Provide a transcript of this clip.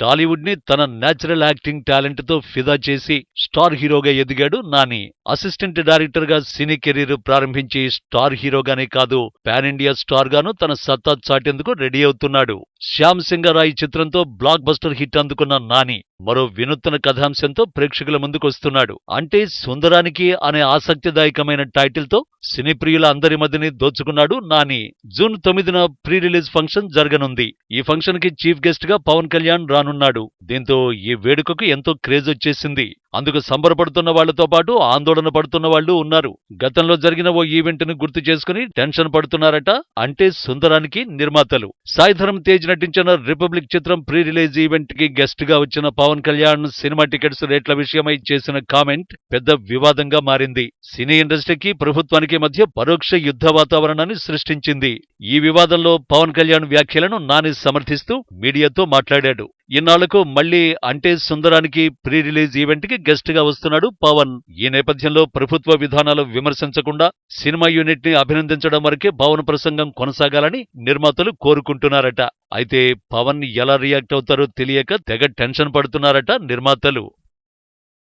టాలీవుడ్ని తన natural acting టాలెంట్తో ఫిదా చేసి స్టార్ హీరోగా ఎదిగాడు నాని. అసిస్టెంట్ డైరెక్టర్గా సినీ కెరీర్ ప్రారంభించి స్టార్ హీరోగానే కాదు పాన్ ఇండియా స్టార్ గాను తన సత్తా చాటేందుకు రెడీ అవుతున్నాడు. శ్యామ్ సింగరాయ్ చిత్రంతో బ్లాక్ బస్టర్ హిట్ అందుకున్న నాని మరో వినూత్న కథాంశంతో ప్రేక్షకుల ముందుకొస్తున్నాడు అంటే సుందరానికి అనే ఆసక్తిదాయకమైన టైటిల్తో సినీ ప్రియుల అందరి మధ్యని దోచుకున్నాడు నాని. జూన్ తొమ్మిదిన ప్రీ రిలీజ్ ఫంక్షన్ జరగనుంది. ఈ ఫంక్షన్కి చీఫ్ గెస్ట్గా పవన్ కళ్యాణ్ రాను రానున్నాడు దీంతో ఈ వేడుకకు ఎంతో క్రేజ్ వచ్చేసింది అందుకు సంబరపడుతున్న వాళ్ళతో పాటు ఆందోళన పడుతున్న వాళ్ళు ఉన్నారు. గతంలో జరిగిన ఓ ఈవెంట్ను గుర్తు చేసుకుని టెన్షన్ పడుతున్నారట అంటే సుందరానికి నిర్మాతలు. సాయిధరం తేజ్ నటించిన రిపబ్లిక్ చిత్రం ప్రీ రిలీజ్ ఈవెంట్కి గెస్ట్గా వచ్చిన పవన్ కళ్యాణ్ సినిమా టికెట్స్ రేట్ల విషయమై చేసిన కామెంట్ పెద్ద వివాదంగా మారింది. సినీ ఇండస్ట్రీకి ప్రభుత్వానికి మధ్య పరోక్ష యుద్ధ వాతావరణాన్ని సృష్టించింది. ఈ వివాదంలో పవన్ కళ్యాణ్ వ్యాఖ్యలను నాని సమర్థిస్తూ మీడియాతో మాట్లాడాడు. ఇన్నాళ్ళకు మళ్ళీ అంటే సుందరానికి ప్రీ రిలీజ్ ఈవెంట్కి గెస్ట్గా వస్తున్నాడు పవన్. ఈ నేపథ్యంలో ప్రభుత్వ విధానాలు విమర్శించకుండా సినిమా యూనిట్ని అభినందించడం వరకే భావన ప్రసంగం కొనసాగాలని నిర్మాతలు కోరుకుంటున్నారట. అయితే పవన్ ఎలా రియాక్ట్ అవుతారో తెలియక తెగ టెన్షన్ పడుతున్నారట నిర్మాతలు.